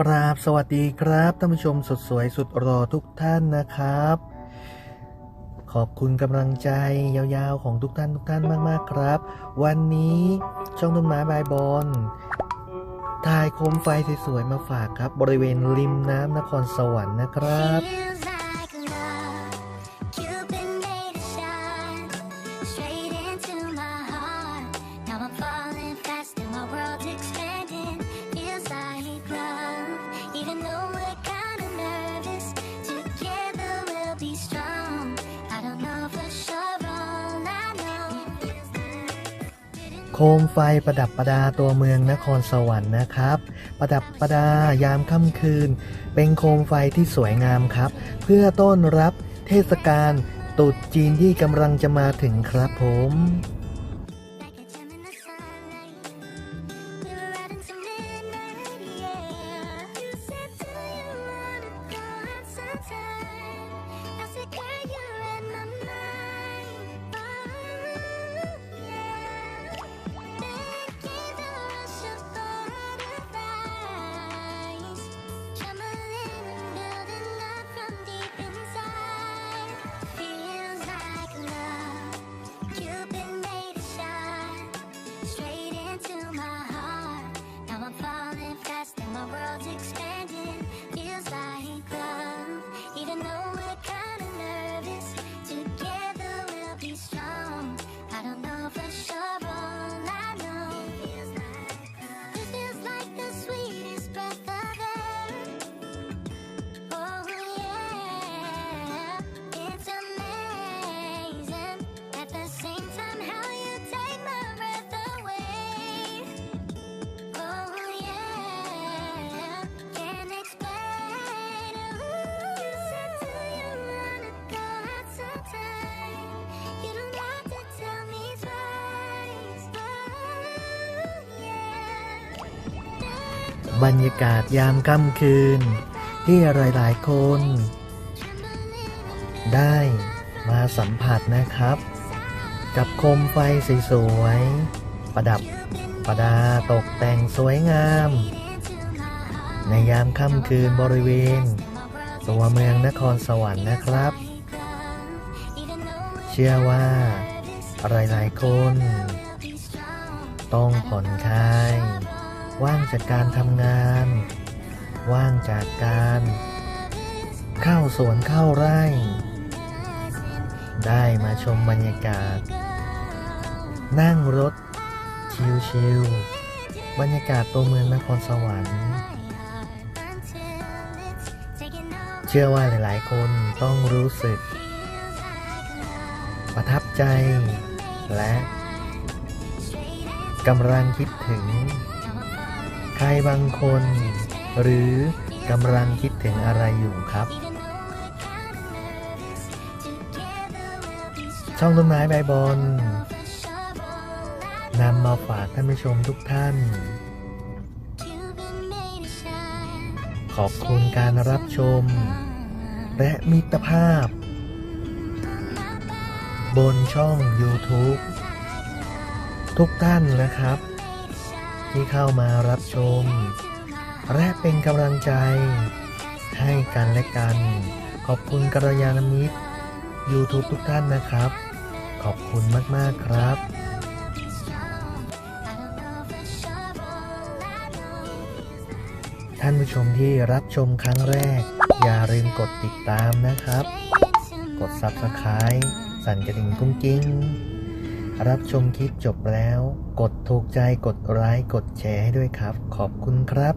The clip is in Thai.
กราบสวัสดีครับท่านผู้ชมสุดสวยสุดรอทุกท่านนะครับ ขอบคุณกำลังใจยาวๆของทุกท่านทุกท่านมากๆครับ วันนี้ช่องต้นไม้บายบอลถ่ายโคมไฟสวยๆมาฝากครับ บริเวณริมน้ำนครสวรรค์นะครับ โคมไฟประดับประดาตัวเมืองนครสวรรค์นะครับ ประดับประดายามค่ำคืน เป็นโคมไฟที่สวยงามครับ เพื่อต้อนรับเทศกาลตรุษจีนที่กำลังจะมาถึงครับผม บรรยากาศยามค่ำคืน ที่หลายๆคน ได้มาสัมผัสนะครับ กับโคมไฟสวยๆประดับประดาตกแต่งสวยงาม ในยามค่ำคืนบริเวณ ตัวเมืองนครสวรรค์นะครับ เชื่อว่าหลายๆคน ต้องผ่อนคลาย ว่างจากการทำงาน ว่างจากการ เข้าสวนเข้าไร่ ได้มาชมบรรยากาศ นั่งรถ ชิลๆบรรยากาศตัวเมืองนครสวรรค์ เชื่อว่าหลายๆ คนต้องรู้สึก ประทับใจและกำลังคิดถึง รบางคน หรือกำลังคิดถึงอะไรอยู่ครับ ช่องต้นไม้ใบบอลนำมาฝากท่านผู้ชมทุกท่าน ขอบคุณการรับชม และมิตรภาพ บนช่อง YouTube ทุกท่านนะครับ ที่เข้ามารับชม และเป็นกำลังใจ ให้กันและกัน ขอบคุณกัลยาณมิตร YouTube ทุกท่านนะครับ ขอบคุณมาก ๆ ครับท่านผู้ชมที่รับชมครั้งแรก อย่าลืมกดติดตามนะครับ กด Subscribe สั่นกระดิ่งกุ้งกิ้ง รับชมคลิปจบแล้ว กดถูกใจกดไลค์กดแชร์ให้ด้วยครับ ขอบคุณครับ